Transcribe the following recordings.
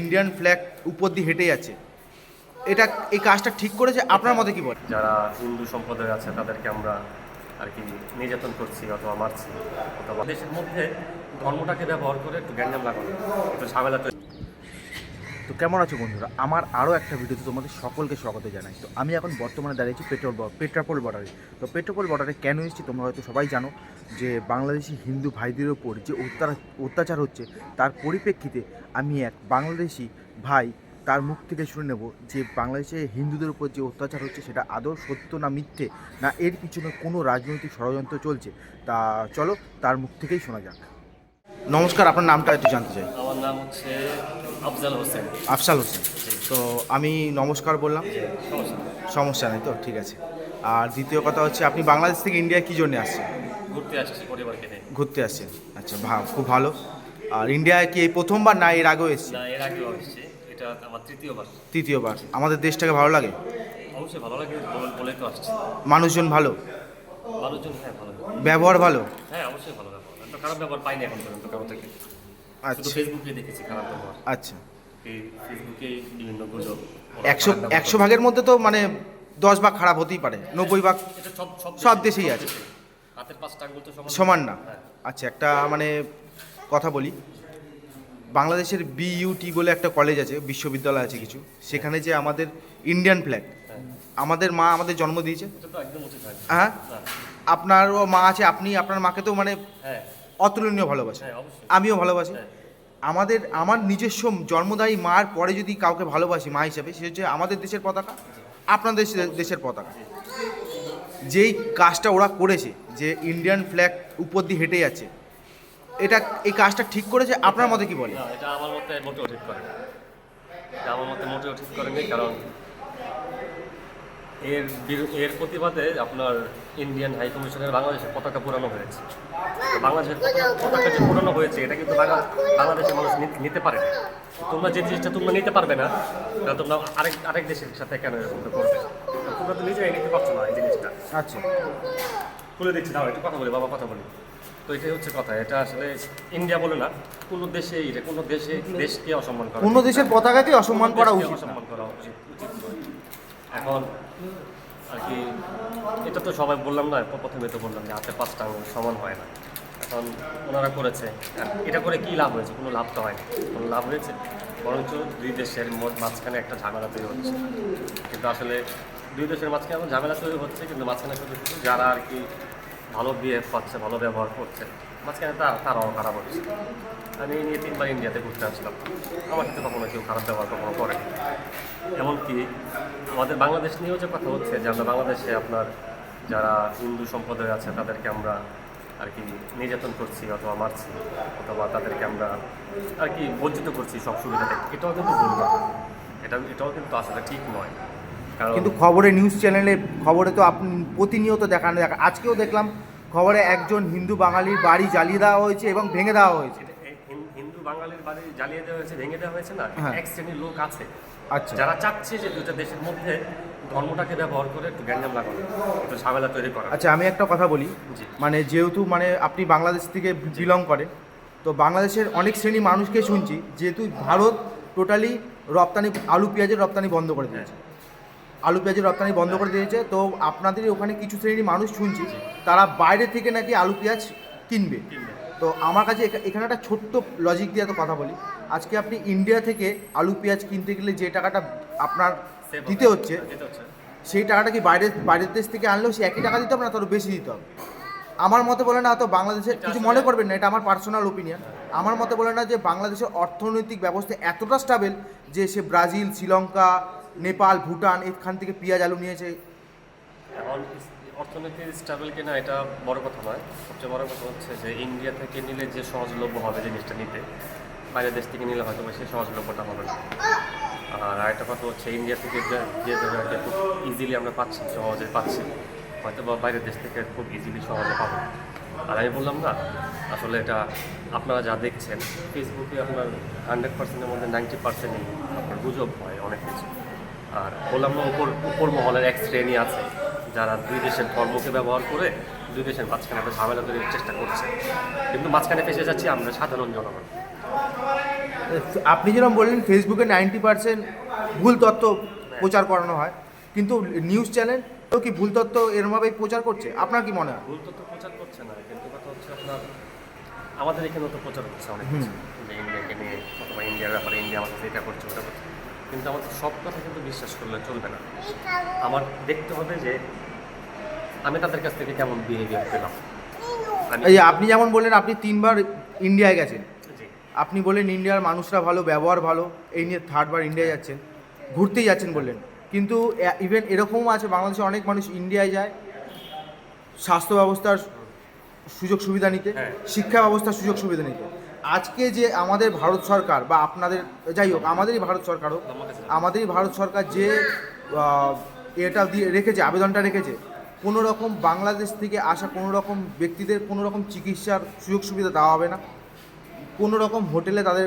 Indian flag উপর দিয়ে হেঁটে যাচ্ছে। এটা এই কাজটা ঠিক করেছে? আপনার মতে কি বলে যারা হিন্দু সম্প্রদায় আছে, তাদেরকে আমরা আর কি নির্যাতন করছি অথবা মারছি। অথবা দেশের মধ্যে ধর্মটাকে ব্যবহার করে একটু গ্যাঞ্জাম লাগানো একটু ঝামেলা তো কেমন আছো বন্ধুরা? আমার আরও একটা ভিডিওতে তোমাদের সকলকে স্বাগত জানাই। তো আমি এখন বর্তমানে দাঁড়িয়েছি পেট্রোল পেট্রাপোল বর্ডারে। তো পেট্রাপোল বর্ডারে কেন এসেছি তোমরা হয়তো সবাই জানো যে বাংলাদেশি হিন্দু ভাইদের ওপর যে অত্যাচার হচ্ছে, তার পরিপ্রেক্ষিতে আমি এক বাংলাদেশি ভাই তার মুখ থেকে শুনে নেব যে বাংলাদেশে হিন্দুদের উপর যে অত্যাচার হচ্ছে, সেটা আদৌ সত্য না মিথ্যে, না এর পিছনে কোনো রাজনৈতিক ষড়যন্ত্র চলছে। তা চলো তার মুখ থেকেই শোনা যাক। নমস্কার আপনার নামটা একটু জানতে চাই। আমার নাম হচ্ছে আফজাল হোসেন। আফসাল হোসেন। তো আমি নমস্কার বললাম। সমস্যা নেই। তো ঠিক আছে। আর দ্বিতীয় কথা হচ্ছে আপনি বাংলাদেশ থেকে ইন্ডিয়া কী জন্য আসছেন? ঘুরতে আসছি পরিবারকে নিয়ে। ঘুরতে আসছেন। আচ্ছা ভা খুব ভালো। আর ইন্ডিয়ায় কি এই প্রথমবার না এর আগেও এসছে না এর আগেও আসছি। এটা আমার তৃতীয়বার। তৃতীয়বার। আমাদের দেশটাকে ভালো লাগে? অবশ্যই ভালো লাগে বলে- তো আসছি। মানুষজন ভালো? মানুষজন হ্যাঁ ভালো ব্যবহার ভালো? হ্যাঁ অবশ্যই ভালো খারাপ ব্যবহার পাইনি এখন পর্যন্ত কারও থেকে। শুধু আচ্ছা। ফেসবুকে দেখেছি খারাপ ব্যবহার। আচ্ছা। ফেসবুকে বিভিন্ন গুজব একশো একশো ভাগের মধ্যে তো মানে দশ ভাগ খারাপ হতেই পারে নব্বই ভাগ সব দেশেই আছে। হাতের পাঁচটা আঙ্গুল তো সমান। না। হ্যাঁ। আচ্ছা একটা মানে কথা বলি। বাংলাদেশের বিইউটি বলে একটা কলেজ আছে বিশ্ববিদ্যালয় আছে কিছু। সেখানে যে আমাদের ইন্ডিয়ান ফ্ল্যাগ। আমাদের মা আমাদের জন্ম দিয়েছে। হয়। হ্যাঁ? আপনারও মা আছে আপনি আপনার মাকে তো মানে হ্যাঁ। অতুলনীয় ভালোবাসেন হ্যাঁ আমিও ভালোবাসি। হ্যাঁ। আমাদের আমার নিজস্ব জন্মদায়ী মার পরে যদি কাউকে ভালোবাসি মা হিসেবে সে হচ্ছে আমাদের দেশের পতাকা আপনাদের দেশের- দেশের পতাকা। যেই কাজটা ওরা করেছে যে ইন্ডিয়ান ফ্ল্যাগ উপর দিয়ে হেঁটে যাচ্ছে এটা এই কাজটা ঠিক করেছে? আপনার মতে কি বলে এটা আমার মতে মোটেও ঠিক করে না। এটা আমার মতে মোটেও ঠিক করেনি কারণ এর এর প্রতিবাদে আপনার ইন্ডিয়ান হাই কমিশনের বাংলাদেশের পতাকা পুরানো হয়েছে। বাংলাদেশের পতাকা- যে পুরানো হয়েছে এটা কিন্তু বাংলা- বাংলাদেশের মানুষ নিতে পারে না। তোমরা যে জিনিসটা তোমরা নিতে পারবে না তা তোমরা আরেক আরেক দেশের সাথে কেন এরকম করবে? তোমরা তো নিজেরাই নিতে পারছ না এই জিনিসটা। আচ্ছা। খুলে দিচ্ছি দাও একটু কথা বলি বাবা কথা বলি। তো এটাই হচ্ছে কথা এটা আসলে ইন্ডিয়া বলে না কোনো দেশে এটা কোনো দেশে দেশকে অসম্মান করা অন্য দেশের পতাকাকে অসম্মান করা উচিত অসম্মান করা উচিত এখন আর কি এটা তো সবাই বললাম না প্রথমে তো বললাম যে হাতে পাঁচটা আঙুল সমান হয় না। এখন ওনারা করেছে এটা করে কি লাভ হয়েছে? কোনো লাভ তো হয়নি কোনো লাভ হয়েছে? বরঞ্চ দুই দেশের মাঝখানে একটা ঝামেলা তৈরি হচ্ছে। কিন্তু আসলে দুই দেশের মাঝখানে এখন ঝামেলা তৈরি হচ্ছে, কিন্তু মাঝখানে শুধু যারা আর কি ভালো বিহেভ করছে ভালো ব্যবহার করছে, মাঝখানে তার তারাও খারাপ হচ্ছে। আমি এই নিয়ে তিনবার ইন্ডিয়াতে ঘুরতে আসলাম। আমার সাথে কখনো কেউ খারাপ ব্যবহার কখনো করে এমনকি আমাদের বাংলাদেশ নিয়েও যে কথা হচ্ছে যে আমরা বাংলাদেশে আপনার যারা হিন্দু সম্প্রদায় আছে, তাদেরকে আমরা আর কি নির্যাতন করছি অথবা মারছি, অথবা তাদেরকে আমরা আর কি বঞ্চিত করছি সব সুবিধা থেকে এটাও কিন্তু ভুল না। এটা, এটাও কিন্তু আসলে ঠিক নয়। কারণ কিন্তু খবরে, নিউজ চ্যানেলে খবরে তো আপনি প্রতিনিয়ত দেখানো। দেখা, আজকেও দেখলাম খবরে একজন হিন্দু বাঙালির বাড়ি জ্বালিয়ে দেওয়া হয়েছে এবং ভেঙে দেওয়া হয়েছে। বাঙালির বাড়ি জ্বালিয়ে দেওয়া হয়েছে ভেঙে দেওয়া হয়েছে না? হ্যাঁ। এক শ্রেণির লোক আছে। আচ্ছা। যারা চাচ্ছে যে দুইটা দেশের মধ্যে ধর্মটাকে ব্যবহার করে একটু গ্যাঞ্জাম লাগানো একটু ঝামেলা তৈরি করা। আচ্ছা আমি একটা কথা বলি। মানে যেহেতু মানে আপনি বাংলাদেশ থেকে বিলং করেন তো বাংলাদেশের অনেক শ্রেণি মানুষকে শুনছি যেহেতু ভারত টোটালি রপ্তানি আলু পেঁয়াজের রপ্তানি বন্ধ করে দিয়েছে। আলু পেঁয়াজের রপ্তানি বন্ধ করে দিয়েছে তো আপনাদের ওখানে কিছু শ্রেণির মানুষ শুনছি তারা বাইরে থেকে নাকি আলু পেঁয়াজ কিনবে। তো আমার কাছে এখা- এখানে একটা ছোট্ট লজিক দিয়ে তো কথা বলি। আজকে আপনি ইন্ডিয়া থেকে আলু পেঁয়াজ কিনতে গেলে যে টাকাটা আপনার দিতে হচ্ছে সেই টাকাটা কি বাইরের বাইরের দেশ থেকে আনলেও সে একই টাকা দিতে হবে না? তারও বেশি দিতে হবে। আমার মতে বলে না তো বাংলাদেশের কিছু মনে করবেন না এটা আমার পার্সোনাল ওপিনিয়ন আমার মতে বলে না যে বাংলাদেশের অর্থনৈতিক ব্যবস্থা এতটা স্টাবেল যে সে ব্রাজিল শ্রীলঙ্কা নেপাল ভুটান এখান থেকে পেঁয়াজ আলু নিয়েছে এখন অর্থনীতির স্টেবল কিনা এটা বড় কথা নয়। সবচেয়ে বড় কথা হচ্ছে যে ইন্ডিয়া থেকে নিলে যে সহজলভ্য হবে জিনিসটা নিতে, বাইরের দেশ থেকে নিলে হয়তো সেই সহজলভ্যটা হবে না। আর আরেকটা কথা হচ্ছে ইন্ডিয়া থেকে যে জায়গাটা খুব ইজিলি আমরা পাচ্ছি, সহজে পাচ্ছি হয়তো বা বাইরের দেশ থেকে খুব ইজিলি সহজে পাবো। আর আমি বললাম না, আসলে এটা আপনারা যা দেখছেন ফেসবুকে আপনার হান্ড্রেড পার্সেন্টের মধ্যে নাইনটি পার্সেন্টই আপনার গুজব হয় অনেক কিছু। আর বললাম না উপর উপর মহলের এক শ্রেণি আছে যারা দুই দেশের ধর্মকে ব্যবহার করে দুই দেশের মাঝখানে একটা ঝামেলা তৈরির চেষ্টা করছে। কিন্তু মাঝখানে ফেসে যাচ্ছি আমরা সাধারণ জনগণ। আপনি যেরকম বললেন ফেসবুকে নাইনটি পার্সেন্ট ভুল তথ্য প্রচার করানো হয় কিন্তু নিউজ চ্যানেল তো কি ভুল তথ্য এরমভাবেই প্রচার করছে? আপনার কি মনে হয়? ভুল তথ্য প্রচার করছে না কিন্তু কথা হচ্ছে আপনার আমাদের এখানে তো প্রচার হচ্ছে অনেক কিছু। যে ইন্ডিয়াকে নিয়ে অথবা ইন্ডিয়ার ব্যাপারে ইন্ডিয়া আমাদের এটা করছে ওটা করছে। কিন্তু আমাদের সব কথা কিন্তু বিশ্বাস করলে চলবে না। আমার দেখতে হবে যে আমি তাদের কাছ থেকে কেমন বিহেভিয়ার পেলাম? এই আপনি যেমন বললেন আপনি তিনবার ইন্ডিয়ায় গেছেন। আপনি বললেন ইন্ডিয়ার মানুষরা ভালো ব্যবহার ভালো এই নিয়ে থার্ডবার ইন্ডিয়া যাচ্ছেন ঘুরতেই যাচ্ছেন বললেন। কিন্তু ইভেন এরকমও আছে বাংলাদেশে অনেক মানুষ ইন্ডিয়ায় যায় স্বাস্থ্য ব্যবস্থার সুযোগ সুবিধা নিতে হ্যাঁ। শিক্ষা ব্যবস্থার সুযোগ সুবিধা নিতে। আজকে যে আমাদের ভারত সরকার বা আপনাদের যাই হোক আমাদেরই ভারত সরকার হোক আমাদেরই ভারত সরকার যে এটা দিয়ে রেখেছে আবেদনটা রেখেছে কোনো রকম বাংলাদেশ থেকে আসা কোনো রকম ব্যক্তিদের কোনো রকম চিকিৎসার সুযোগ সুবিধা দেওয়া হবে না। কোনো রকম হোটেলে তাদের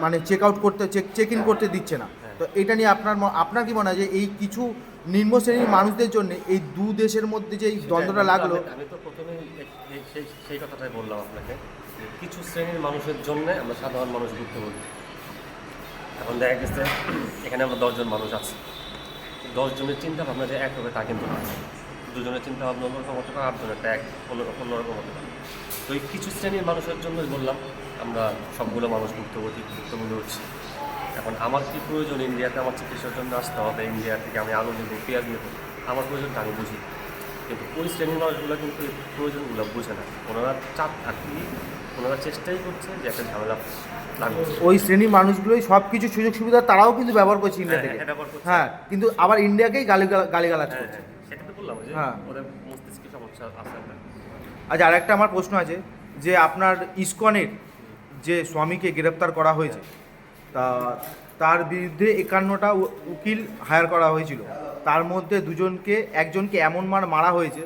মানে চেক আউট করতে চেক চেক ইন করতে দিচ্ছে না। তো এটা নিয়ে আপনার আপনার কি মনে হয় যে এই কিছু নিম্ন শ্রেণির মানুষদের জন্য এই দু দেশের মধ্যে যে এই দ্বন্দ্বটা লাগল আমি- তো এ- সেই কথাটাই বললাম আপনাকে কিছু শ্রেণির মানুষের জন্য আমরা সাধারণ মানুষ ভুক্তভোগী এখন দেখা গেছে এখানে আমরা দশজন মানুষ আছি। দশজনের চিন্তা ভাবনা যে এক হবে তা কিন্তু না। দুজনের চিন্তা ভাবনা অন্যরকম হতে পারে আটজনেরটা এক অন্যরকম অন্যরকম হতে পারে। তো এই কিছু শ্রেণির মানুষের জন্যই বললাম আমরা সবগুলো মানুষ ভুক্তভোগী ভুক্তভোগী হচ্ছি। এখন আমার কি প্রয়োজন? ইন্ডিয়াতে আমার চিকিৎসার জন্য আসতে হবে ইন্ডিয়া থেকে আমি আলু নেব পেঁয়াজ নেব। আমার প্রয়োজনটা আমি বুঝি। কিন্তু ওই শ্রেণির মানুষগুলো কিন্তু এই প্রয়োজনগুলো বুঝে না। ওনারা চাপ আর কি ওনারা চেষ্টাই করছে যে একটা ঝামেলা ওই শ্রেণির মানুষগুলোই সব কিছু সুযোগ সুবিধা তারাও কিন্তু ব্যবহার করছে ইন্ডিয়া হ্যাঁ, থেকে। করছে। হ্যাঁ কিন্তু আবার ইন্ডিয়াকেই গালি গালিগালাজ হ্যাঁ করছে। হ্যাঁ। সেটা তো বললাম যে হ্যাঁ। ওদের মস্তিষ্কে সমস্যা আছে আপনার। আচ্ছা আর একটা আমার প্রশ্ন আছে যে আপনার ইসকনের যে স্বামীকে গ্রেপ্তার করা হয়েছে তা তার বিরুদ্ধে একান্নটা উ- উকিল হায়ার করা হয়েছিল। তার মধ্যে দুজনকে একজনকে এমন মার মারা হয়েছে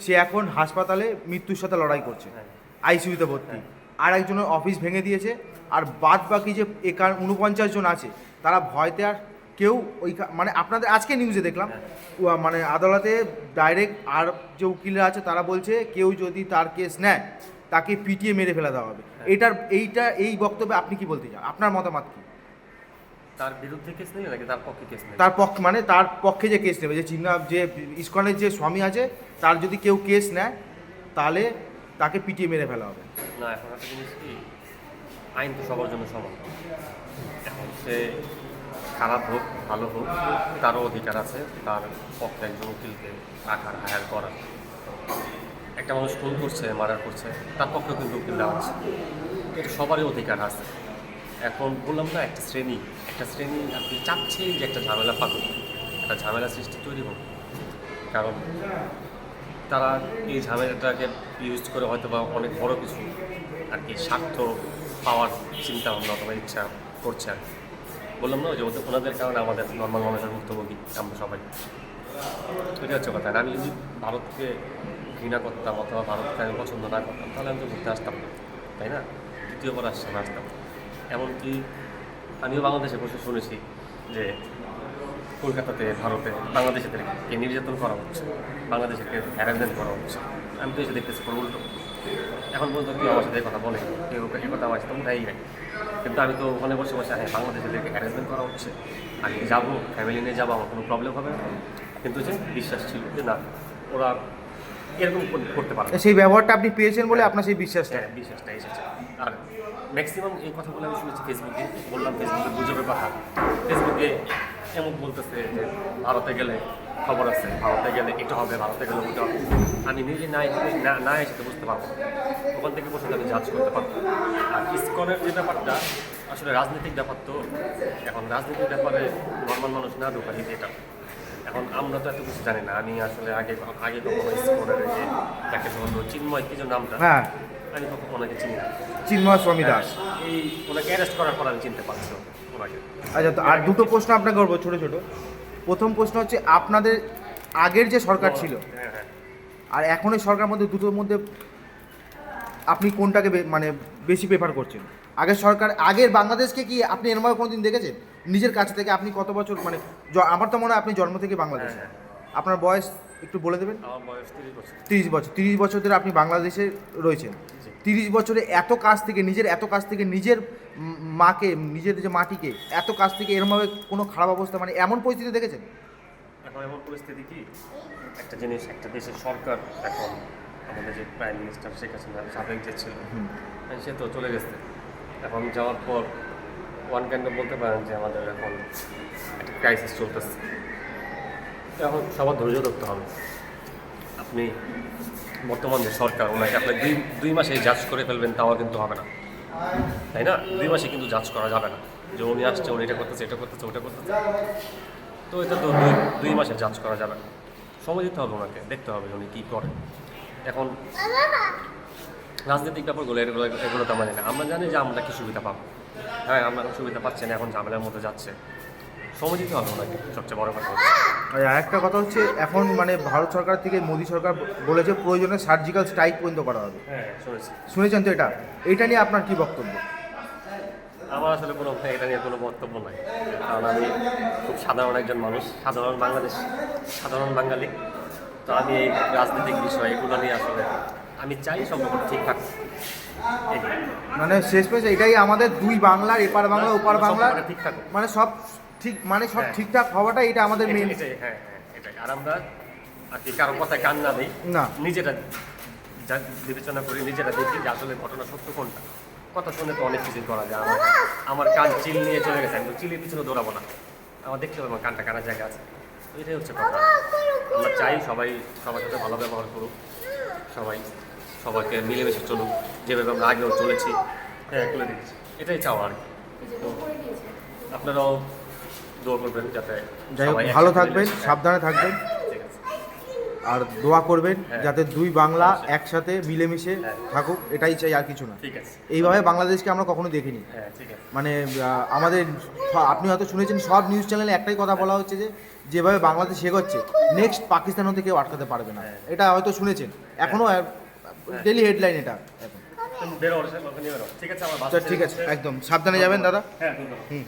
সে এখন হাসপাতালে মৃত্যুর সাথে লড়াই করছে হ্যাঁ। আইসিইউতে ভর্তি। আর একজনের অফিস ভেঙে দিয়েছে আর বাদ বাকি যে একান উনপঞ্চাশ জন আছে তারা ভয়তে আর কেউ ওই মানে আপনাদের আজকে নিউজে দেখলাম মানে আদালতে ডাইরেক্ট আর যে উকিলরা আছে তারা বলছে কেউ যদি তার কেস নেয় তাকে পিটিয়ে মেরে ফেলা দেওয়া হবে। এটার এইটা এই বক্তব্যে আপনি কি বলতে চান? আপনার মতামত কি? তার বিরুদ্ধে কেস নেই নাকি? তার পক্ষে কেস নেই? তার পক্ষ মানে তার পক্ষে যে কেস নেবে যে চিন্না যে ইস্কনের যে স্বামী আছে তার যদি কেউ কেস নেয় তাহলে তাকে পিটিয়ে মেরে ফেলা হবে। না এখন একটা জিনিস কি? আইন তো সবার জন্য সমান। এখন সে খারাপ হোক, ভালো হোক, তারও অধিকার আছে, তার পক্ষে একজন উকিলকে রাখার হায়ার করার একটা মানুষ খুন করছে, মার্ডার করছে, তার পক্ষেও কিন্তু উকিল দেওয়া আছে। এটা সবারই অধিকার আছে। এখন বললাম না, একটা শ্রেণি একটা শ্রেণি আপনি চাচ্ছেন যে একটা ঝামেলা পাকুক, একটা ঝামেলা সৃষ্টি তৈরি হোক। কারণ তারা এই ঝামেলাটাকে ইউজ করে হয়তো বা অনেক বড় কিছু, আর কি স্বার্থ, পাওয়ার চিন্তা ভাবনা অথবা ইচ্ছা করছে আর কি। বললাম না যে ওনাদের কারণে আমাদের নর্মাল মানুষের ভুক্তভোগী, আমরা সবাই। এটা হচ্ছে কথা। আমি যদি ভারতকে ঘৃণা করতাম অথবা ভারতকে আমি পছন্দ না করতাম, তাহলে আমি তো ঘুরতে আসতাম না, তাই না? দ্বিতীয়বার না আসতাম। এমনকি আমিও বাংলাদেশে বসে শুনেছি যে কলকাতাতে ভারতে বাংলাদেশিদেরকে নির্যাতন করা হচ্ছে বাংলাদেশিদেরকে হ্যারাসমেন্ট করা হচ্ছে। আমি তো এসে দেখতেছি উল্টো। এখন পর্যন্ত কেউ আমার সাথে কথা বলে কেউ কথা আমার সাথে উঠাই কিন্তু আমি তো ওখানে বসে বসে হ্যাঁ বাংলাদেশিদেরকে হ্যারাসমেন্ট করা হচ্ছে আমি যাব? ফ্যামিলি নিয়ে যাব আমার কোনো প্রবলেম হবে না। কিন্তু যে বিশ্বাস ছিল যে না ওরা এরকম করতে পারে সেই ব্যবহারটা আপনি পেয়েছেন বলে আপনার সেই বিশ্বাসটা? হ্যাঁ বিশ্বাসটা এসেছে। আর ম্যাক্সিমাম এই কথাগুলো আমি শুনেছি ফেসবুকে বললাম ফেসবুকে গুজবের কথা। ফেসবুকে এমন বলতেছে যে ভারতে গেলে খবর আছে ভারতে গেলে এটা হবে ভারতে গেলে ওটা হবে। আমি নিজে না এসে- না এসে তো বুঝতে পারব। ওখান থেকে বসে আমি জাজ করতে পারব আর ইসকনের যে ব্যাপারটা আসলে রাজনৈতিক ব্যাপার তো এখন রাজনীতির ব্যাপারে নর্মাল মানুষ না ঢোকা এটা। এখন আমরা তো এত কিছু জানি না আমি আসলে আগে আগে কখনো ইসকনের যে যাকে বলব চিন্ময় কি যে নামটা? হ্যাঁ। আমি কখন ওনাকে চিনি না। চিন্ময় স্বামী দাস। এই ওনাকে অ্যারেস্ট করার পর আমি চিনতে পারছি ওনাকে। আচ্ছা তো আর দুটো প্রশ্ন আপনাকে করব ছোটো ছোটো। প্রথম প্রশ্ন হচ্ছে আপনাদের আগের যে সরকার ছিল হ্যাঁ। হ্যাঁ আর এখন এই সরকার মধ্যে দুটোর মধ্যে আপনি কোনটাকে মানে বেশি প্রেফার করছেন? আগের সরকার আগের বাংলাদেশকে কি আপনি এরমভাবে কোনোদিন দেখেছেন? নিজের কাছ থেকে আপনি কত বছর মানে আমার তো মনে হয় আপনি জন্ম থেকে বাংলাদেশ। হ্যাঁ, আপনার বয়স একটু বলে দেবেন? তিরিশ বছর। তিরিশ বছর ধরে আপনি বাংলাদেশে রয়েছেন। তিরিশ বছরে এত কাছ থেকে নিজের এত কাছ থেকে নিজের মাকে নিজের যে মাটিকে এত কাছ থেকে এরমভাবে কোনো খারাপ অবস্থা মানে এমন পরিস্থিতি দেখেছেন? এখন এমন পরিস্থিতি কি? একটা জিনিস একটা দেশের সরকার এখন আমাদের যে প্রাইম মিনিস্টার শেখ হাসিনা সাবেক যে ছিল সে তো চলে গেছে। এখন যাওয়ার পর ওয়ান কাইন্ড বলতে পারেন যে আমাদের এখন একটা ক্রাইসিস চলতেছে। এখন সবার ধৈর্য ধরতে হবে। আপনি বর্তমান যে সরকার ওনাকে আপনি দুই দুই মাসে জাজ করে ফেলবেন তাও কিন্তু হবে না। তাই না? দুই মাসে কিন্তু জাজ করা যাবে না। যে উনি আসছে উনি এটা করতেছে এটা করতেছে ওটা করতেছে। তো এটা তো দুই দুই মাসে জাজ করা যাবে না। সময় দিতে হবে ওনাকে দেখতে হবে উনি কী করে এখন রাজনৈতিক ব্যাপারগুলো এগুলো এগুলো তো আমরা জানি আমরা জানি যে আমরা কি সুবিধা পাবো। হ্যাঁ আমরা সুবিধা পাচ্ছি না এখন ঝামেলার মধ্যে যাচ্ছে। সময় দিতে হবে ওনাকে সবচেয়ে বড় কথা হচ্ছে। আর একটা কথা হচ্ছে এখন মানে ভারত সরকার থেকে মোদী সরকার বলেছে প্রয়োজনে সার্জিক্যাল স্ট্রাইক পর্যন্ত করা হবে। হ্যাঁ শুনেছি। শুনেছেন তো এটা? এটা নিয়ে আপনার কি বক্তব্য? আমার আসলে কোনো এটা নিয়ে কোনো বক্তব্য নাই। কারণ আমি খুব সাধারণ একজন মানুষ সাধারণ বাংলাদেশ সাধারণ বাঙালি। তো আমি এই রাজনৈতিক বিষয় এগুলো নিয়ে আসলে আমি চাই রকম ঠিকঠাক। মানে শেষ পেশ এটাই আমাদের দুই বাংলার এপার বাংলা ওপার বাংলা সম্পর্কটা ঠিক মানে সব ঠিক মানে সব হ্যাঁ। ঠিকঠাক হওয়াটা এটা আমাদের মেন হ্যাঁ হ্যাঁ এটাই। আর আমরা আর কি কারও কথায় কান না দিই। না। নিজেরা যা বিবেচনা করি নিজেরা দেখি যে আসলে ঘটনা সত্য কোনটা। কথা শুনে তো অনেক কিছু করা যায়। আমার আমার কান চিল নিয়ে চলে গেছে। আমি চিলের পিছনে দৌড়াবো না। আমার দেখতে হবে আমার কানটা কানার জায়গা আছে। এটাই হচ্ছে কথা। আমরা চাই সবাই সবার সাথে ভালো ব্যবহার করুক সবাই সবাইকে মিলেমিশে চলুক যেভাবে আমরা আগেও চলেছি হ্যাঁ তুলে দিচ্ছি এটাই চাওয়া আর কি। আপনারাও দোয়া করবেন যাতে ভালো থাকবেন সাবধানে থাকবেন। আর দোয়া করবেন হ্যাঁ। যাতে দুই বাংলা একসাথে মিলেমিশে হ্যাঁ। থাকুক এটাই চাই আর কিছু না। ঠিক আছে। এইভাবে বাংলাদেশকে আমরা কখনো দেখিনি। হ্যাঁ মানে আমাদের আপনি হয়তো শুনেছেন সব নিউজ চ্যানেলে একটাই কথা বলা হচ্ছে যে যেভাবে বাংলাদেশ এগোচ্ছে নেক্সট পাকিস্তান হতে কেউ আটকাতে পারবে না। এটা হয়তো শুনেছেন। এখনও ডেলি হেডলাইন এটা। ঠিক আছে আছে একদম। সাবধানে যাবেন দাদা। হ্যাঁ হুম।